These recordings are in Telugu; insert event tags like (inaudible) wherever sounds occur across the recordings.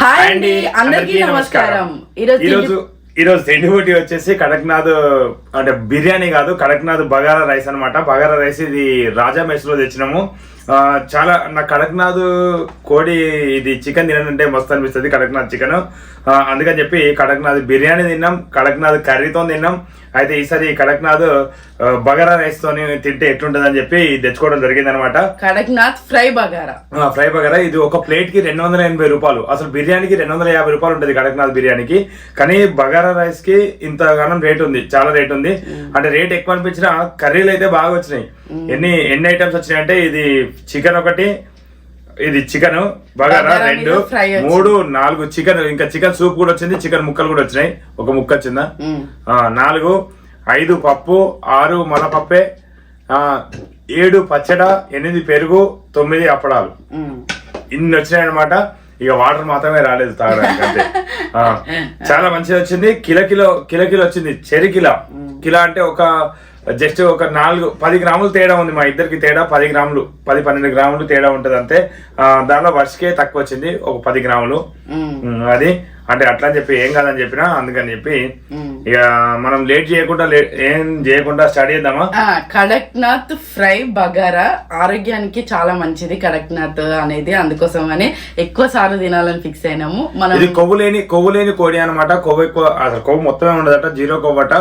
హాయ్ అండి అందరికీ నమస్కారం. ఈరోజు ఈరోజు ఈరోజు తిండి పోటీ వచ్చేసి కడక్నాథ్ అంటే బిర్యానీ కాదు కడక్నాథ్ బగారా రైస్ అన్నమాట. బగారా రైస్ ఇది రాజా మెస్లో తెచ్చినాము. చాలా నా కడక్నాథ్ కోడి ఇది చికెన్ తినంటే మస్తు అనిపిస్తుంది కడక్నాథ్ చికెన్ అందుకని చెప్పి కడక్నాథ్ బిర్యానీ తిన్నాం కడక్నాథ్ కర్రీతో తిన్నాం. అయితే ఈసారి కడక్నాథ్ బగారా రైస్ తోని తింటే ఎట్లుంటది అని చెప్పి తెచ్చుకోవడం జరిగింది అనమాట కడక్నాథ్ ఫ్రై బగారా. ఫ్రై బగారా ఇది ఒక ప్లేట్కి రెండు వందల ఎనభై రూపాయలు. అసలు బిర్యానీకి రెండు వందల యాభై రూపాయలు ఉంటుంది కడక్నాథ్ బిర్యానీకి. కానీ బగారా రైస్కి ఇంతగానం రేట్ ఉంది చాలా రేట్ ఉంది. అంటే రేట్ ఎక్కువ అనిపించిన కర్రీలు అయితే బాగా వచ్చినాయి. ఎన్ని ఎన్ని ఐటమ్స్ వచ్చినాయి అంటే ఇది చికెన్ ఒకటి ఇది చికెన్ బగారా రెండు. మూడు నాలుగు చికెన్ ఇంకా చికెన్ సూప్ కూడా వచ్చింది చికెన్ ముక్కలు కూడా వచ్చినాయి. ఒక ముక్క వచ్చిందా? నాలుగు ఐదు పప్పు ఆరు మలపప్పే ఆ, ఏడు పచ్చడ ఎనిమిది పెరుగు తొమ్మిది అప్పడాలు. ఇన్ని వచ్చినాయి అనమాట ఇక వాటర్ మాత్రమే రాలేదు తాగడానికి అంతే. (laughs) చాలా మంచిగా వచ్చింది. కిలో కిలో కిలో కిలో వచ్చింది. చెరి కిలో. కిలో అంటే ఒక జస్ట్ ఒక నాలుగు పది గ్రాములు తేడా ఉంది మా ఇద్దరికి తేడా పది గ్రాములు పది పన్నెండు గ్రాములు తేడా ఉంటది అంతే. దానిలో వర్షకే తక్కువ వచ్చింది ఒక పది గ్రాములు. అది. అంటే అట్లా అని చెప్పి ఏం కాదని చెప్పినా అందుకని చెప్పి. ఇక మనం లేట్ చేయకుండా ఏం చేయకుండా స్టార్ట్ చేద్దామా? కడక్నాథ్ ఫ్రై బగారా ఆరోగ్యానికి చాలా మంచిది కడక్నాథ్ అనేది అందుకోసం అని ఎక్కువ సార్లు తినాలని ఫిక్స్ అయినాము. మనం ఇది కొవ్వు లేని కొవ్వు లేని కోడి అనమాట కొవ్వు ఎక్కువ అసలు కొవ్వు మొత్తమే ఉండదట జీరో కొవ్వట.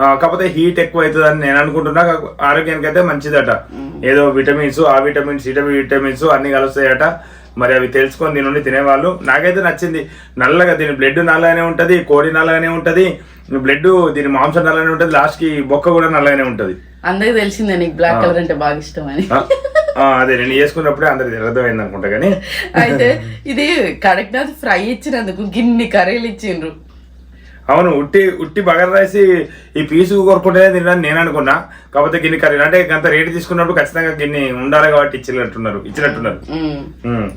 కాకపోతే హీట్ ఎక్కువ అవుతుందని నేను అనుకుంటున్నా ఆరోగ్యానికి అయితే మంచిదట. ఏదో విటమిన్స్ ఆ విటమిన్స్ ఇట విటమిన్స్ అన్ని కలుస్తాయట. మరి అవి తెలుసుకొని దీని నుండి తినేవాళ్ళు. నాకైతే నచ్చింది. నల్లగా దీని బ్లడ్ నల్లగానే ఉంటది కోడి నల్లగానే ఉంటది బ్లడ్ దీని మాంసం నల్లగానే ఉంటది లాస్ట్కి బొక్క కూడా నల్లగానే ఉంటది. అందరికి తెలిసిందే నీకు బ్లాక్ కలర్ అంటే బాగా ఇష్టం అని. అదే నేను చేసుకున్నప్పుడే అందరికి అర్థమైంది అనుకుంటా కానీ. అయితే ఇది కడక్నాథ్ ఫ్రై ఇచ్చినందుకు గిన్ని కర్రీలు ఇచ్చిండ్రు. అవును ఉట్టి ఉట్టి బగర్ రైస్ ఈ పీసు కోరుకుంటే తినని నేను అనుకున్నా. కాకపోతే గిన్ని కర్రీ అంటే గంత రేటు తీసుకున్నప్పుడు ఖచ్చితంగా గిన్ని ఉండాలి కాబట్టి ఇచ్చినట్టున్నారు ఇచ్చినట్టున్నారు.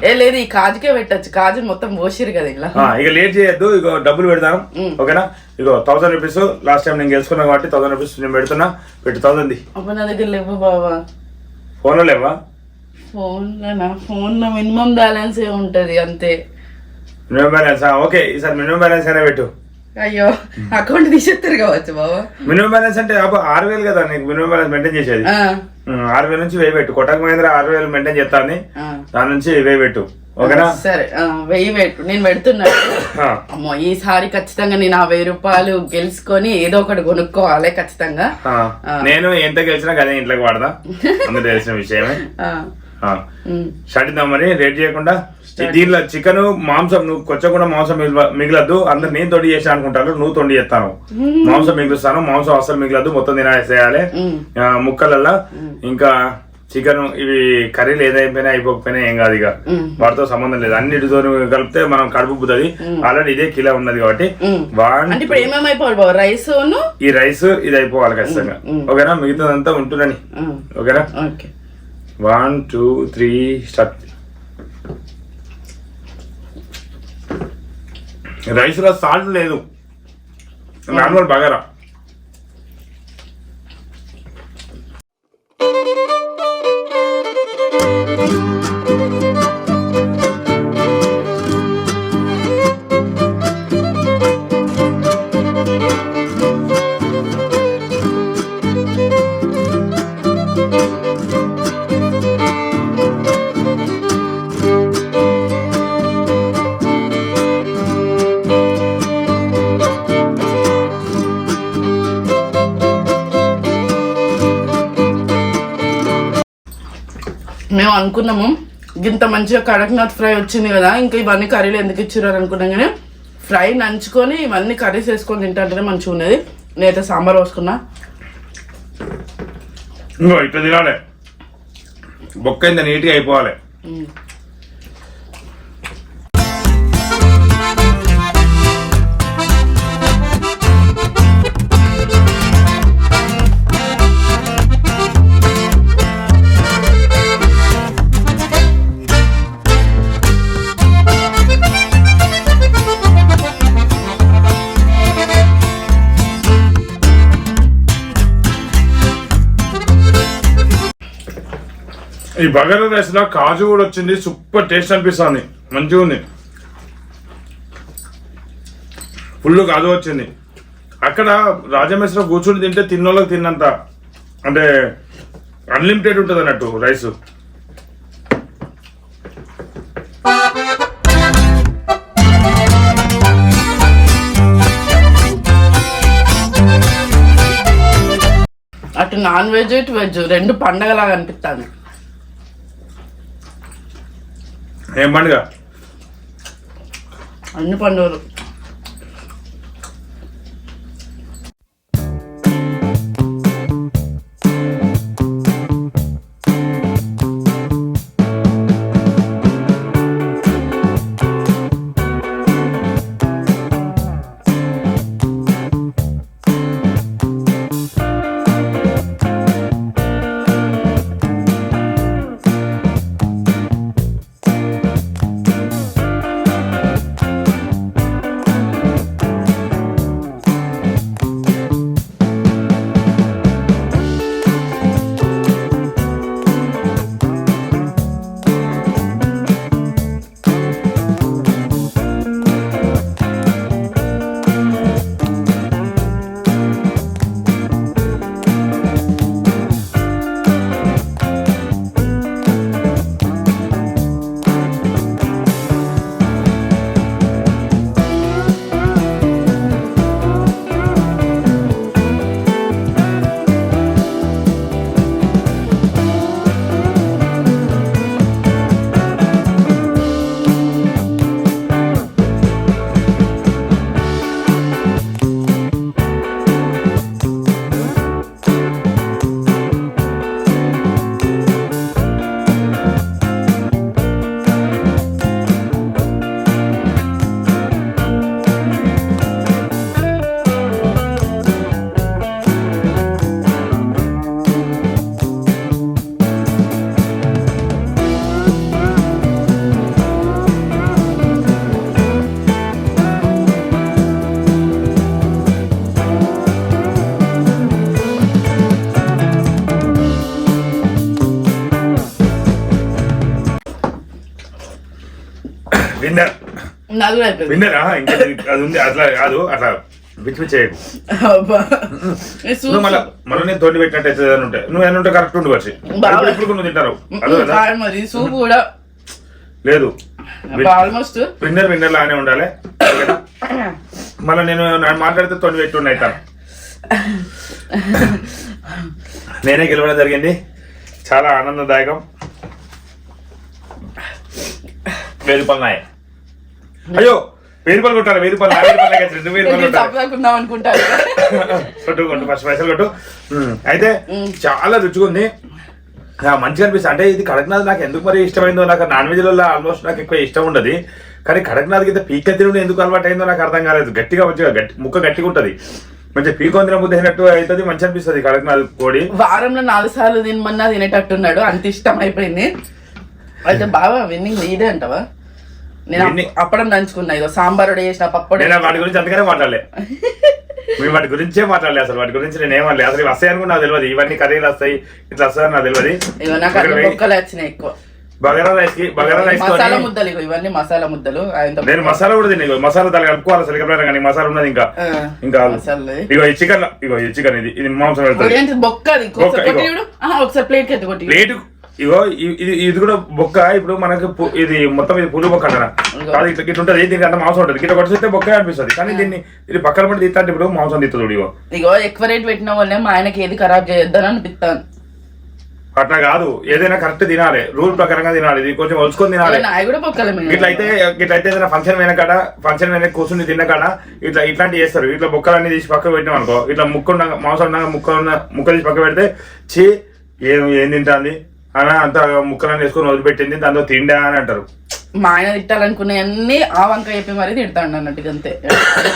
ఏ లేదు ఈ కాజుకే పెట్టచ్చు. కాజు మొత్తం పోసిరు కదా ఇలా ఇక లేట్ చేయొద్దు ఇక డబ్బులు పెడతాను. ఓకేనా? ఇగో థౌసండ్ రూపీస్ లాస్ట్ టైం నేను గెలుచుకున్నా కాబట్టి థౌసండ్ రూపీస్ నేను పెడుతున్నా. పెట్టు థౌసండ్ అప్పుడు నా దగ్గర లేవు బాబా ఫోన్లో లేవా? ఫోన్లో నా ఫోన్లో మినిమం బ్యాలెన్స్ ఏ ఉంటది అంతే. మినిమం బ్యాలెన్స్ ఓకే ఈసారి మినిమం బ్యాలెన్స్ అయినా పెట్టు. అయ్యో అకౌంట్ తీసేస్తారు కావచ్చు బాబా మినిమం బ్యాలెన్స్ అంటే ఆరు వేలు కదా నీకు మినిమం బ్యాలెన్స్ మెయింటైన్ చేసేది. ఆరు వేల నుంచి వెయ్యి పెట్టు. కొట్టక మహేంద్ర ఆరు వేలు మెయింటైన్ చేస్తాను. దాని నుంచి వెయ్యి పెట్టు. ఓకేనా? సరే. వెయ్యి పెట్టు. నేను పెడుతున్నా. ఆ. అమ్మో ఈసారి ఖచ్చితంగా నేను ఆ వెయ్యి రూపాయలు గెలుచుకొని ఏదో ఒకటి కొనుక్కోవాలి ఖచ్చితంగా. నేను ఎంత గెలిచినా అదే ఇంట్లోకి వాడదా అందరూ తెలిసిన విషయమే. మరి రేట్ చేయకుండా దీనిలో చికెన్ మాంసం నువ్వు కొచ్చకుండా మాంసం మిగిల- మిగలద్దు. అందరు నేను తొడి చేసా అనుకుంటారు నువ్వు తొండి చేస్తాను. మాంసం మిగులుస్తాను మాంసం అసలు మిగలద్దు మొత్తం తినేసేయాలి ముక్కలల్లా. ఇంకా చికెన్ ఇవి కర్రీలు ఏదైపోయినా అయిపోకపోయినా ఏం కాదు ఇక. వాటితో సంబంధం లేదు. అన్నిటితో కలిపితే మనం కడుపు బుద్ధది ఆల్రెడీ ఇదే కిలో ఉన్నది కాబట్టి. ఇప్పుడు రైస్ ఈ రైస్ ఇది అయిపోవాలి ఖచ్చితంగా. ఓకేనా మిగతాదంతా ఉంటుందని. ఓకేనా okay. One two three start. రైస్లో సాల్ట్ లేదు. నార్మల్ బగారా. మేము అనుకున్నాము. ఇంత మంచిగా కడక్నాథ్ ఫ్రై వచ్చింది కదా ఇంకా ఇవన్నీ కర్రీలు ఎందుకు ఇచ్చారు అనుకున్నాం కానీ ఫ్రై నంచుకొని ఇవన్నీ కర్రీస్ వేసుకొని తింటే మంచిగా ఉన్నది నేనైతే సాంబార్ పోసుకున్నా. ఇట్లా తినాలి. బొక్క ఇంత నీట్గా అయిపోవాలి. ఈ బగారా రైస్లో కాజు కూడా వచ్చింది. సూపర్ టేస్ట్ అనిపిస్తుంది. మంచిగా ఉంది. ఫుల్ కాదు వచ్చింది. అక్కడ రాజమేశ్వరం కూర్చుని తింటే తిన్నోళ్ళకి తిన్నంత అంటే అన్లిమిటెడ్ ఉంటుంది అన్నట్టు రైస్ అటు నాన్ వెజ్ ఇటు వెజ్ రెండు పండగలాగా అనిపిస్తుంది. ఏం పండుగ? అన్ని పండుగలు. నాది కూడా అయిపోయింది విన్నరా? ఇంకా అది ఉంది అట్లా కాదు అట్లా పిచ్చి పిచ్చి చేయకు. అబ్బా. ఈ సూప్ నువ్వు మళ్ళీ మళ్ళీ నేను తోటి పెట్టినట్టు అయితే ఏదైనా నువ్వు ఉంటే కరెక్ట్ ఉండు వచ్చి. బాగా. ఇప్పుడు ఇప్పుడు నువ్వు తింటారు. అదే కదా కాదు మరి సూప్ కూడా. లేదు. ఆల్మోస్ట్ విన్నర్ విన్నర్ లానే ఉండాలి? మళ్ళీ నేను మాట్లాడితే తొని పెట్టుండే అవుతాను నేనే గెలవడం జరిగింది. చాలా ఆనందదాయకం. వెయ్యి రూపాయలు నాయ అయ్యో వెయ్యి రూపాయలు కొట్టాలి వెయ్యి రూపాయలు కాదు, రెండు వెయ్యి రూపాయలు కొట్టాలి. తప్పకుందాం అనుకుంటాను. (laughs) కొట్టు కొట్టు ఫస్ట్ పైసలు కొట్టు. అయితే. చాలా రుచిగా ఉంది. మంచిగా అనిపిస్తుంది. అంటే ఇది కడక్నాథ్ నాకు ఎందుకు మరి ఇష్టమైందో నాకు నాన్ వెజ్లలో ఆల్మోస్ట్ నాకు ఎక్కువ ఇష్టం ఉండదు. కానీ కడక్నాథ్కి అయితే పీక తిరుగుడు ఎందుకు అలవాటు అయిందో నాకు అర్థం కాలేదు. గట్టిగా మంచిగా గట్టి ముక్క గట్టిగా ఉంటుంది. మంచిగా పీక తిన బుద్ధి అయినట్టు అవుతుంది మంచి అనిపిస్తుంది కడక్నాథ్ కోడి. వారంలో నాలుగు సార్లు తినమన్నా తినేటట్టున్నాడు అంత ఇష్టం అయిపోయింది. అయితే బాగా విన్నింగ్ ఇదే అంటావా? నేను అప్పడం దంచుకున్నా ఇదో సాంబార్ చేసిన పప్పడు. నేను వాటి గురించి అందుకనే మాట్లాడలే. మేము వాటి గురించే మాట్లాడలే అసలు. వాటి గురించి నేను ఏమనలే. అసలు ఇవి వస్తాయి అనుకుని నాకు తెలియదు. ఇవన్నీ కర్రీలు వస్తాయి ఇట్లా వస్తాయని నాకు తెలియదు. బొక్కలు వచ్చినాయి ఎక్కువ. బగారా రైస్కి బగారా రైస్ మసాలా ముద్దలు ఇగో ఇవన్నీ మసాలా ముద్దలు. నేను మసాలా కూడా తిన్నా మసాలా తల కలుపుకోవాలి అసలు ఎక్కడ కానీ మసాలా ఉన్నది ఇంకా. ఇంకా ఇగో ఈ చికెన్ ఇగో ఈ చికెన్ ఇది. ఇది మాంసం ఏంటి బొక్క ఒకసారి ప్లేట్కి ఎత్తి కొట్టి ప్లేట్ ఇగో ఇది ఇది కూడా బొక్క ఇప్పుడు మనకు ఇది మొత్తం ఇది పులి బొక్క అంటారా. కాదు ఇట్లా ఇట్లా ఉంటుంది దీనికి అంత మాంసం ఉంటుంది. ఇట్లా కొట్టిస్తే బొక్క అనిపిస్తుంది. కానీ దీన్ని ఇది పక్కన పడి తీస్తా అంటే ఇప్పుడు మాంసం తీస్తుంది ఇగో. ఇగో ఎక్కువ రేట్ పెట్టిన వాళ్ళే మా ఆయనకి ఏది ఖరాబ్ చేయొద్దని అనిపిస్తాను అట్లా కాదు. ఏదైనా కరెక్ట్ తినాలి. రూల్ ప్రకారంగా తినాలి. ఇది కొంచెం ఒలుచుకొని తినాలి. ఇట్లా అయితే ఇట్లా అయితే ఏదైనా ఫంక్షన్ అయిన కాడ ఫంక్షన్ అయిన కూర్చుని తిన్న కాడ ఇట్లా ఇట్లాంటివి చేస్తారు. ఇట్లా బొక్కలన్నీ తీసి పక్క పెట్టినాం అనుకో ఇట్లా ముక్క ఉన్న మాంసం ఉన్న ముక్క ఉన్న ముక్క తీసి పక్క పెడితే చీ ఏం ఏం తింటాంది? అని అంత ముక్కలన్నీ వేసుకొని వదిలిపెట్టింది దాంతో తిండా అని అంటారు. మా ఆయన తిట్టాలనుకునే ఆ వంక చెప్పి మరీ తిడతాడు అన్నట్టు అంతే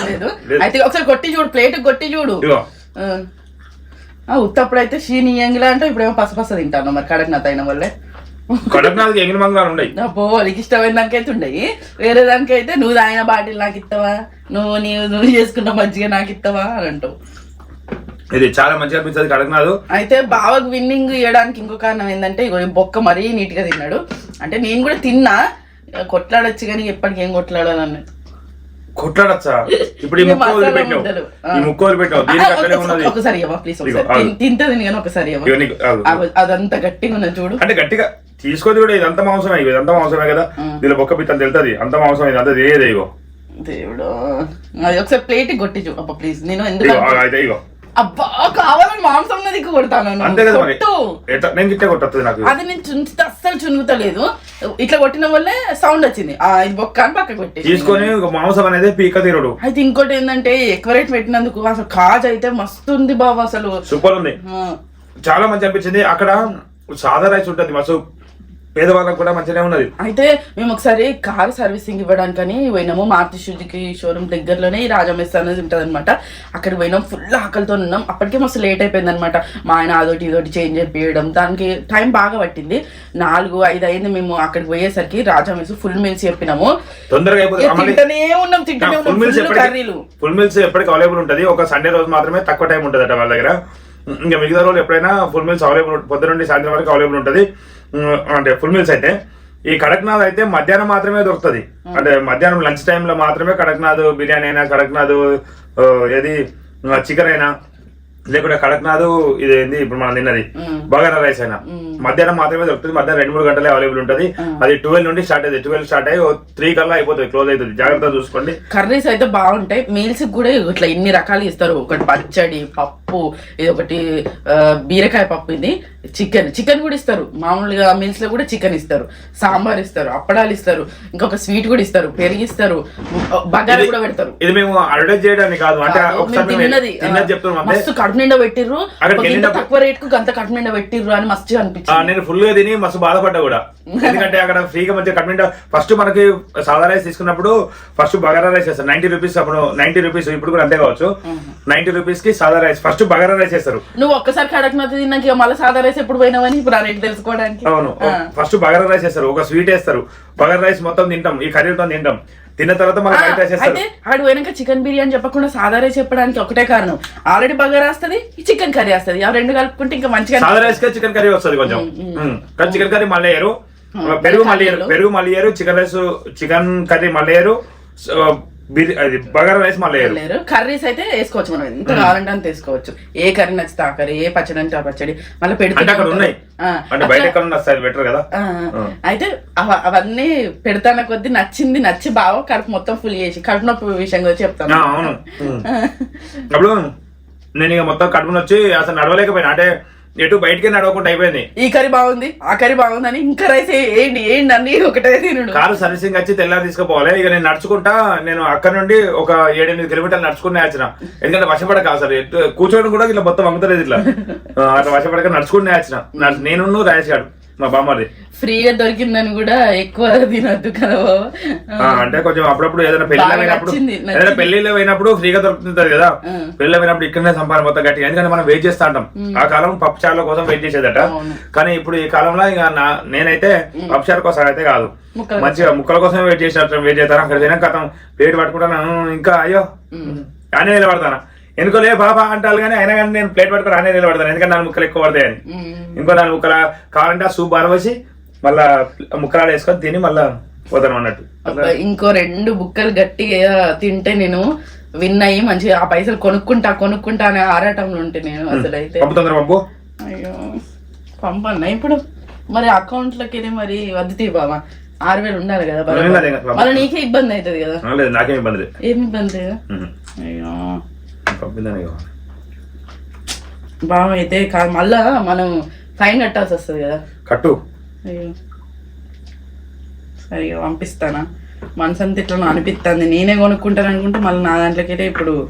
లేదు. అయితే ఒకసారి కొట్టి చూడు ప్లేట్ కొట్టి చూడు. ఉత్తప్పుడు అయితే షీని ఎంగిలా అంటే ఇప్పుడేమో పసపస తింటాను మరి కడక్నాథ్ అయిన వల్లే కడక్నాథ్కి ఎంగిలి మంగళాలు ఉన్నాయి అబ్బో వాళ్ళకి ఇష్టమైన దానికైతే ఉండయి. వేరే దానికైతే నువ్వు తాగిన బాటిల్ నాకు ఇస్తావా నువ్వు నీవు నువ్వు చేసుకున్న మజ్జిగ నాకు ఇస్తావా అని అంటావు. ఇది చాలా మంచిగా అనిపిస్తుంది కడక్నాథ్. అయితే బావకు విన్నింగ్ ఇవ్వడానికి ఇంకో కారణం ఏంటంటే ఇగో ఈ బొక్క మరీ నీట్గా తిన్నాడు. అంటే నేను కూడా తిన్నా కొట్లాడొచ్చు కానీ ఎప్పటికి ఏం కొట్లాడాలన్నట్టు కొట్లాడచ్చా? ఇప్పుడు ఈ ముక్క ముక్క దీనికి ఉన్నది. ఒకసారి ఇవ్వ ప్లీజ్ ఒకసారి. తింటది కానీ ఒకసారి ఇవ్వ. అదంతా గట్టిగా ఉన్నది చూడు. అంటే గట్టిగా తీసుకోదు కూడా ఇదంతా మాంసమే ఇగో ఇదంతా మాంసమే కదా. ఆ. దీనిలో బొక్క పిత్తం తెలుతుంది. అంత మాంసం ఇదంతా తెలియదు ఇగో. దేవుడు. అది ఒకసారి ప్లేట్ కొట్టి చూ అబ్బా ప్లీజ్ నేను ఎందుకు అయితే ఇగో. అబ్బా కావాలని మాంసం ఉన్నది కొడతాను. అంతే కదా మరి. ఎట్లా? నేను గిట్టే కొట్టదు నాకు. అది నేను చుంచితే అస్సలు చునుగుతలేదు. ఇట్లా కొట్టిన వల్లే సౌండ్ వచ్చింది. ఆ ఇది బొక్క అని పక్క కొట్టి తీసుకొని మాంసం అనేది పీక తీరుడు. అయితే ఇంకోటి ఏంటంటే ఎక్కువ రేట్ పెట్టినందుకు అసలు కాజ్ అయితే మస్తు ఉంది బాబు అసలు. సూపర్ ఉంది. చాలా మంచి అనిపించింది. అక్కడ సాదా రైస్ ఉంటుంది మస్తు పేదవాళ్ళకి కూడా మంచిగానే ఉన్నది. అయితే మేము ఒకసారి కార్ సర్వీసింగ్ ఇవ్వడానికని పోయినాము. మారుతి సుజుకి షోరూమ్ దగ్గరలోనే ఈ రాజమెస్ అనేది ఉంటుంది అనమాట అక్కడికి పోయినాం ఫుల్ ఆకలితో ఉన్నాం. అప్పటికే మస్తు లేట్ అయిపోయింది అనమాట మా ఆయన అదొకటి ఇదొకటి చేంజ్ చేపియడం దానికి టైం బాగా పట్టింది. నాలుగు ఐదు అయింది మేము అక్కడికి పోయేసరికి రాజమెస్ ఫుల్ మీల్స్ చెప్పినాము. తొందరగా తింటూనే ఉన్నాం తింటూనే ఫుల్ ఉన్నాం మీల్స్ ఎప్పటికీ కర్రీలు ఫుల్ మీల్స్ ఎప్పటికి అవైలబుల్ ఉంటుంది. ఒక సండే రోజు మాత్రమే తక్కువ టైం ఉంటుంది అట వాళ్ళ దగ్గర. ఇంకా మిగతా రోజులు ఎప్పుడైనా ఫుల్ మీల్స్ అవైలబుల్ పొద్దు నుండి సాయంత్రం వరకు అవైలబుల్ ఉంటుంది. అంటే ఫుల్ మీల్స్ అయితే ఈ కడక్నాథ్ అయితే మధ్యాహ్నం మాత్రమే దొరుకుతుంది. అంటే మధ్యాహ్నం లంచ్ టైంలో మాత్రమే కడక్నాథ్ బిర్యానీ అయినా కడక్నాథ్ ఏది చికెన్ అయినా లేకుంటే కడక్నాథ్ ఇది ఏంది ఇప్పుడు మనం తిన్నది. బగారా రైస్ అయినా. మధ్యాహ్నం మాత్రమే దొరుకుతుంది మధ్యాహ్నం రెండు మూడు గంటలే అవైలబుల్ ఉంటుంది. అది ట్వెల్వ్ నుండి స్టార్ట్ అవుతుంది ట్వెల్వ్ స్టార్ట్ అయ్యి త్రీ కల్లా అయిపోతుంది క్లోజ్ అవుతుంది జాగ్రత్తగా చూసుకోండి. కర్రీస్ అయితే బాగుంటాయి. మీల్స్ కూడా ఇట్లా ఇన్ని రకాలు ఇస్తారు. ఒకటి పచ్చడి పప్పు ఇది ఒకటి బీరకాయ పప్పు ఇది. చికెన్ చికెన్ కూడా ఇస్తారు. మామూలుగా మీల్స్లో కూడా చికెన్ ఇస్తారు. సాంబార్ ఇస్తారు అప్పడాలు ఇస్తారు ఇంకొక స్వీట్ కూడా ఇస్తారు పెరుగు ఇస్తారు బగారా కూడా పెడతారు. ఇది మేము అడ్వర్టైజ్ చేయడానికి కాదు అంటే తిన్నది మస్తు కడుపు నిండా పెట్టిర్రు. తక్కువ రేట్కు అంత కడుపు నిండా పెట్టిర్రు అని మస్తు అనిపించింది. నేను ఫుల్గా తిని మస్తు బాధపడ్డా కూడా. (laughs) ఎందుకంటే అక్కడ ఫ్రీగా మంచిగా కట్మింట ఫస్ట్ మనకి సాదా రైస్ తీసుకున్నప్పుడు ఫస్ట్ బగారా రైస్ చేస్తారు. నైన్టీ రూపీస్ అప్పుడు నైన్టీ రూపీస్ ఇప్పుడు కూడా అంతే కావచ్చు. నైన్టీ రూపీస్కి సాదా రైస్. ఫస్ట్ బగారా రైస్ చేస్తారు. నువ్వు ఒక్కసారి కడక్నది తిన్నాక మళ్ళీ సాదా రైస్ ఎప్పుడు పోయినావని ఇప్పుడు ఆ రేట్ తెలుసుకోవడానికి. అవును. ఫస్ట్ బగారా రైస్ చేస్తారు. ఒక స్వీట్ వేస్తారు. బగారా రైస్ మొత్తం తింటాం. ఈ కర్రీతో తింటాం. తిన్న తర్వాత మన రైస్ అయితే ఆడు పోయినాక చికెన్ బిర్యానీ చెప్పకుండా సాధారణ చెప్పడానికి ఒకటే కారణం. ఆల్రెడీ బగారా వస్తుంది చికెన్ కర్రీ వస్తుంది. ఆ రెండు కలుపుకుంటే ఇంకా మంచిగా సాదా రైస్కి చికెన్ కర్రీ వస్తుంది కొంచెం. కానీ చికెన్ కర్రీ మళ్ళీ పెరుగు మళ్ళీ పెరుగు మళ్ళీ చికెన్ రైస్ చికెన్ కర్రీ మళ్ళీ అది బగారా రైస్ మళ్ళీ లేరు కర్రీస్ అయితే వేసుకోవచ్చు మనం. ఎంత కావాలంటే అంత వేసుకోవచ్చు. ఏ కర్రీ నచ్చితే ఆ కర్రీ ఏ పచ్చడి అంటే ఆ పచ్చడి. మళ్ళీ పెడితే అక్కడ ఉన్నాయి. అంటే బయట ఎక్కడ ఉన్న స్టైల్ బెటర్ కదా. అయితే అవ- అవన్నీ పెడతాన కొద్దీ నచ్చింది నచ్చి బాగా కడుపు మొత్తం ఫుల్ చేసి కడుపు నొప్పి విషయం గురించి చెప్తాను. అవును. అప్పుడు నేను ఇక మొత్తం కడుపుని వచ్చి అసలు నడవలేకపోయినా. అంటే ఎటు బయటికి నడవకుండా అయిపోయింది. ఈ కర్రీ బాగుంది ఆ కర్రీ బాగుందని ఇంకా రైస్ ఏంటి ఏంటి అన్ని ఒకటే తినడు. కారు సర్వీసింగ్ వచ్చి తెల్లారి తీసుకుపోవాలి. ఇక నేను నడుచుకుంటా నేను అక్కడ నుండి ఒక ఏడెనిమిది కిలోమీటర్లు నడుచుకుని వచ్చిన ఎందుకంటే వశపడక అసలు ఎటు- కూర్చోవడం కూడా ఇట్లా మొత్తం వంగుతలేదు ఇట్లా. (laughs) అట్లా వశపడక నడుచుకుని వచ్చిన నేను రాజేష్ గారు. మా బామ్మది ఫ్రీగా దొరికిందని కూడా ఎక్కువ తినద్దు కదా అంటే కొంచెం అప్పుడప్పుడు ఏదైనా పెళ్ళి పోయినప్పుడు. ఏదైనా పెళ్ళిలో పోయినప్పుడు ఫ్రీగా దొరుకుతుంటది కదా. పెళ్ళి పోయినప్పుడు ఇక్కడనే సంపాదన మొత్తం గట్టిగా. ఎందుకంటే మనం వెయిట్ చేస్తా ఉంటాం. ఆ కాలం పప్పు చారుల కోసం వెయిట్ చేసేదట. కానీ ఇప్పుడు ఈ కాలంలో ఇక నా నేనైతే పప్పు చారు కోసం అయితే కాదు. మంచిగా ముక్కల కోసం వెయిట్ చేసినట్టు వెయిట్ చేస్తాను అక్కడ తిన కథం ప్లేట్ పట్టుకుంటాను? ఇంకా అయ్యో. అనే నిలబడతాను? ఎందుకో లే బాబా అంటారు కానీ అయినా కానీ నేను ప్లేట్ పట్టుకుని అనే నిలబడతాను. ఎందుకంటే నాలుగు ముక్కలు ఎక్కువ పడతాయని. ఇంకో నాలుగు ముక్కల కావాలంటే ఆ సూప్ బారవేసి మళ్ళా ముక్కలాలు వేసుకొని తిని మళ్ళా పోతాను అన్నట్టు. ఇంకో రెండు బుక్కలు గట్టిగా తింటే నేను విన్ అయ్యి మంచిగా ఆ పైసలు కొనుక్కుంటా కొనుక్కుంటా అనే ఆరాటంలో ఉంటే నేను అసలు అయితే పంపు పంపు. అయ్యో పంపన్నా. ఇప్పుడు మరి అకౌంట్లోకి వెళ్ళి మరి వద్దు బాబా ఆరు వేలు ఉండాలి కదా. మళ్ళీ నీకే ఇబ్బంది అవుతుంది కదా. నాకేం ఇబ్బంది లేదు. ఏం ఇబ్బంది. అయ్యో. పంపిందని ఇక. బాగా అయితే కాదు మళ్ళా మనం ఫైన్ కట్టాల్సి వస్తుంది కదా. కట్టు. అయ్యో. సరిగా పంపిస్తానా. మనసంత ఇట్లా అనిపిస్తుంది నేనే కొనుక్కుంటాను అనుకుంటే మళ్ళీ నా దాంట్లోకి ఇప్పుడు?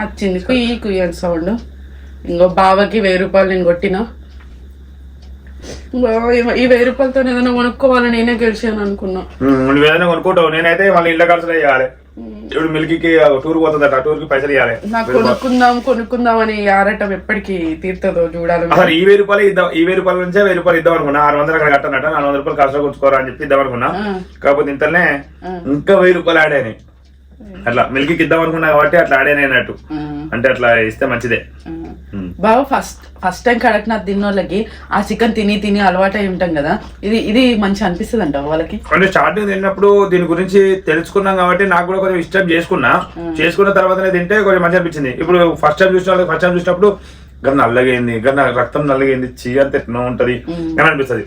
వచ్చింది. కుయ్యి కుయ్యి అని సౌండ్. ఇంకో బావకి వెయ్యి రూపాయలు నేను కొట్టిన. ఈ- వెయ్యి రూపాయలతో ఏదైనా కొనుక్కోవాలి నేనే గెలిచాను అనుకున్నా. నువ్వు ఏదైనా కొనుక్కుంటావు. నేనైతే మళ్ళీ ఇళ్ళ ఖర్చులు వేయాలి ఇప్పుడు మిల్కీకి టూర్ పోతుందట. ఆ టూర్కి పైసలు ఇవ్వాలి నాకు కొనుక్కుందాం కొనుక్కుందాం అని ఆరాటం ఎప్పటికీ తీరుతుందో చూడాలి అసలు ఈ వెయ్యి రూపాయలు ఇద్దాం ఈ వెయ్యి రూపాయల నుంచే వెయ్యి రూపాయలు ఇద్దాం అనుకున్నా. ఆరు వందలు అక్కడ కట్టనట నాలుగు వందల రూపాయలు ఖర్చు ఉంచుకోరా అని చెప్పి ఇద్దాం అనుకున్నా. కాకపోతే ఇంతనే ఇంకా వెయ్యి రూపాయలు ఆడాయి అట్లా మిల్కీకి ఇద్దాం అనుకున్నా కాబట్టి అట్లా ఉం, అంటే అట్లా ఇస్తే మంచిదే. బాబా ఫస్ట్ ఫస్ట్ టైం కడక్నాథ్ తిన్న వాళ్ళకి ఆ చికెన్ తిని తిని అలవాటు అయి ఉంటాం కదా. ఇది ఇది మంచి అనిపిస్తుంది అంట వాళ్ళకి? అంటే స్టార్టింగ్ తిన్నప్పుడు దీని గురించి తెలుసుకున్నాం కాబట్టి నాకు కూడా కొంచెం ఇష్టం చేసుకున్నా. చేసుకున్న తర్వాతనే తింటే కొంచెం మంచి అనిపించింది. ఇప్పుడు ఫస్ట్ టైం చూసిన వాళ్ళకి ఫస్ట్ టైం చూసినప్పుడు గన్న నల్లగైంది గన్న రక్తం నల్లగైంది చీ అంత ఎట్లా ఉంటది అని అనిపిస్తుంది.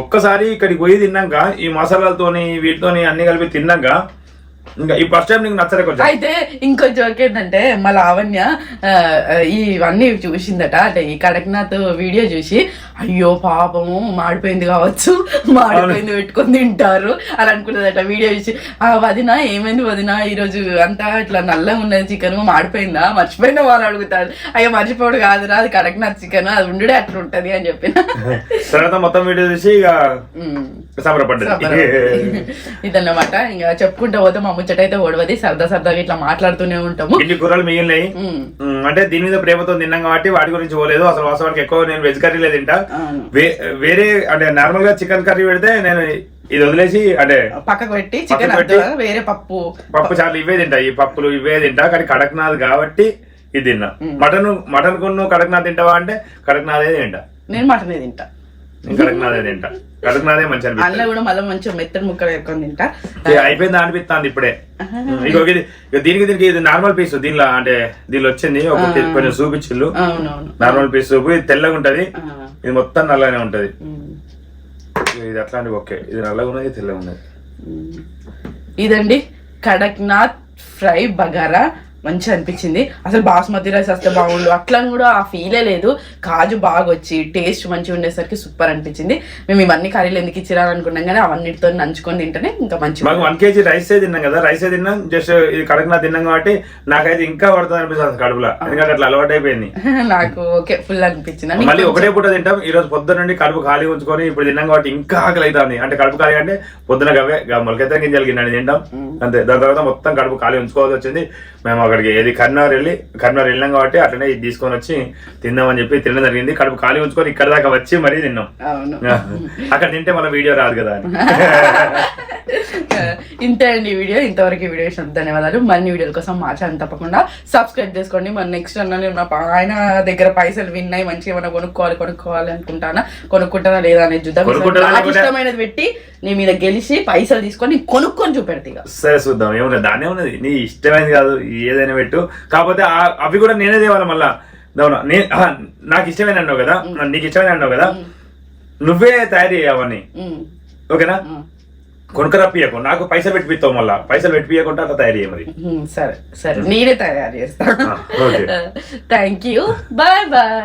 ఒక్కసారి ఇక్కడికి పోయి తిన్నాక ఈ మసాలాలతోని వీటితోని అన్ని కలిపి తిన్నాక ఇంకా ఈ ఫస్ట్ టైం నీకు నచ్చలే కొంచెం. అయితే ఇంకో జోక్ ఏంటంటే మా లావణ్య ఇవన్నీ చూసిందట. అంటే ఈ కడక్నాథ్ వీడియో చూసి అయ్యో పాపము మాడిపోయింది కావచ్చు. మాడిపోయింది పెట్టుకొని తింటారు. అని అనుకున్నదట వీడియో చూసి. ఆ వదిన ఏమైంది వదిన? ఈరోజు అంతా ఇట్లా నల్లగా ఉన్నది చికెన్ మాడిపోయిందా? మర్చిపోయినా వాళ్ళు అడుగుతాడు అయ్యో మర్చిపోడు కాదురా అది కడక్నాథ్ చికెన్ అది ఉండుడే అట్లా ఉంటది అని చెప్పిన. తర్వాత మొత్తం వీడియో చూసి ఇక. సంబరపడ్డది. ఇదన్నమాట. ఇంకా చెప్పుకుంటా పోతే మా ముచ్చట అయితే ఓడవది సరదా సరదాగా ఇట్లా మాట్లాడుతూనే ఉంటాము. ఇన్ని కూరలు మిగిలినాయి? అంటే దీని మీద ప్రేమతో తిన్నాం కాబట్టి వాటి గురించి పోలేదు. అసలు వాస్తవానికి ఎక్కువ నేను వెజ్ కర్రీలే తింటా. అవును. వే- వేరే అంటే నార్మల్గా చికెన్ కర్రీ పెడితే నేను ఇది వదిలేసి అంటే పక్కకు పెట్టి చికెన్ వేరే పప్పు. పప్పు చాలు ఇవే తింటా. ఈ పప్పులు ఇవే తింటా. కానీ కడక్నాథ్ కాబట్టి ఇది తిన్నా. మటన్ మటన్ కొన్ను కడక్నాథ్ తింటావా అంటే కడక్నాథే తింటా. నేను మటనే తింటా. కడక్నాథే తింటా. కడక్నాథే మంచి కూడా మళ్ళీ మంచిగా మెత్తడి ముక్కలు తింటా. ఇది అయిపోయిందా అనిపిస్తుంది ఇప్పుడే? ఇగో ఇది ఇగో దీనికి దీనికి ఇది నార్మల్ పీస్ దీనిలో అంటే దీనిలో వచ్చింది ఒక కొంచెం అవునవును. నార్మల్ పీస్ సూపు ఇది తెల్లగా ఉంటది. ఇది మొత్తం నల్లగానే ఉంటది. ఇది అట్లాంటి ఓకే. ఇది నల్లగా ఉన్నది తెల్లగా ఉన్నది. ఇదండి కడక్నాథ్ ఫ్రై బగారా. మంచిగా అనిపించింది. అసలు బాస్మతి రైస్ వస్తే బాగుండు. అట్లా కూడా ఆ ఫీలే లేదు. కాజు బాగా వచ్చి టేస్ట్ మంచిగా ఉండేసరికి సూపర్ అనిపించింది. మేము ఇవన్నీ కర్రీలు ఎందుకు ఇచ్చిరా అనుకున్నాం కానీ అవన్నిటితో నంచుకొని తింటేనే ఇంకా మాకు వన్ కేజీ రైస్ తిన్నాం కదా. రైస్ తిన్నాం. జస్ట్ ఇది కడక్నాథ్ తిన్నాం కాబట్టి నాకైతే ఇంకా పడుతుంది అనిపిస్తుంది కడుపులో. ఎందుకంటే అట్లా అలవాటు అయిపోయింది. (laughs) నాకు ఓకే ఫుల్ అనిపించింది. అని మళ్ళీ ఒకటే పూట తింటాం. ఈ రోజు పొద్దున నుండి కడుపు ఖాళీ ఉంచుకొని ఇప్పుడు తిన్నాం కాబట్టి ఇంకా ఆకలి అవుతుంది అంటే కడుపు ఖాళీ అంటే పొద్దున గవే మొలకెత్త గింజలు గిన్నె తింటాం. అంతే. దాని తర్వాత మొత్తం కడుపు ఖాళీ ఉంచుకోవాల్సి వచ్చింది. మేము అక్కడికి ఏది కర్నూలు వెళ్ళి కర్నూలు వెళ్ళాం కాబట్టి అట్లనే ఇది తీసుకొని వచ్చి తిందామని చెప్పి తినడం జరిగింది. కడుపు ఖాళీ ఉంచుకొని ఇక్కడ దాకా వచ్చి మరీ తిన్నాం. అక్కడ తింటే మళ్ళీ వీడియో రాదు కదా అని. (laughs) ఇంతే అండి వీడియో ఇంతవరకు ఈ వీడియో ఇచ్చినందుకు ధన్యవాదాలు. మరిన్ని వీడియోల కోసం మా ఛానల్ తప్పకుండా సబ్స్క్రైబ్ చేసుకోండి. మరి నెక్స్ట్ అన్న నేను నా పా- ఆయన దగ్గర పైసలు విన్నాయి మంచిగా ఏమైనా కొనుక్కోవాలి కొనుక్కోవాలి అనుకుంటానా? కొనుక్కుంటానా లేదా అనేది చూద్దాం. నాకు ఇష్టమైనది పెట్టి నీ మీద గెలిచి పైసలు తీసుకొని కొనుక్కొని చూపెడతా ఇక. సరే చూద్దాం. ఏమున్నది దానే ఉన్నది. నీ ఇష్టమైనది కాదు ఏదైనా పెట్టు. కాకపోతే ఆ- అవి కూడా నేనే తేవాలి మళ్ళా. అవునా నే నాకు ఇష్టమైన అన్నావు కదా? నీకు ఇష్టమైన అన్నావు కదా? నువ్వే తయారు చేయి అవన్నీ. ఉమ్, ఓకేనా? ఉమ్, కొనుక్కరప్పియకు నాకు పైసలు పెట్టిపిస్తావు మళ్ళా. పైసలు పెట్టిపియకుండా అట్లా తయారు చేయ మరి ఉమ్, సరే సరే. నేనే తయారు చేస్తా. ఆ, okay. (laughs) Thank you. Bye bye.